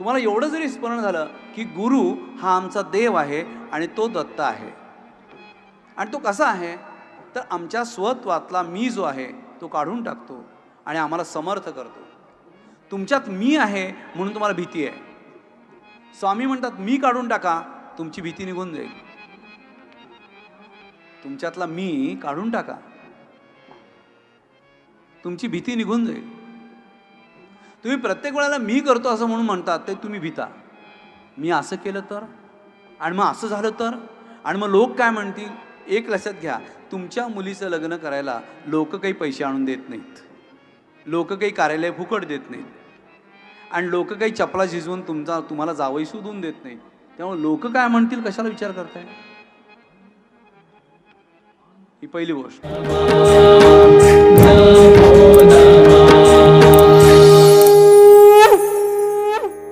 तुम्हाला एवढं जरी स्मरण झालं की गुरु हा आमचा देव आहे आणि तो दत्त आहे. आणि तो कसा आहे? तर आमच्या स्वत्वातला मी जो आहे तो काढून टाकतो आणि आम्हाला समर्थ करतो. तुमच्यात मी आहे म्हणून तुम्हाला भीती आहे. स्वामी म्हणतात मी काढून टाका तुमची भीती निघून जाईल. तुमच्यातला मी काढून टाका. तुमची भीती निघून जाईल. तुम्ही प्रत्येक वेळेला मी करतो असं म्हणून म्हणतात ते तुम्ही भीता. मी असं केलं तर? आणि मग असं झालं तर? आणि मग लोक काय म्हणतील? एक लक्षात घ्या तुमच्या मुलीचं लग्न करायला लोक काही पैसे आणून देत नाहीत. लोक काही कार्यालय फुकट देत नाहीत. आणि लोक काही चपला झिजवून तुमचा तुम्हाला जावई शोधून देत नाहीत. त्यामुळे लोक काय म्हणतील? कशाला विचार करताय? ही पहिली गोष्ट.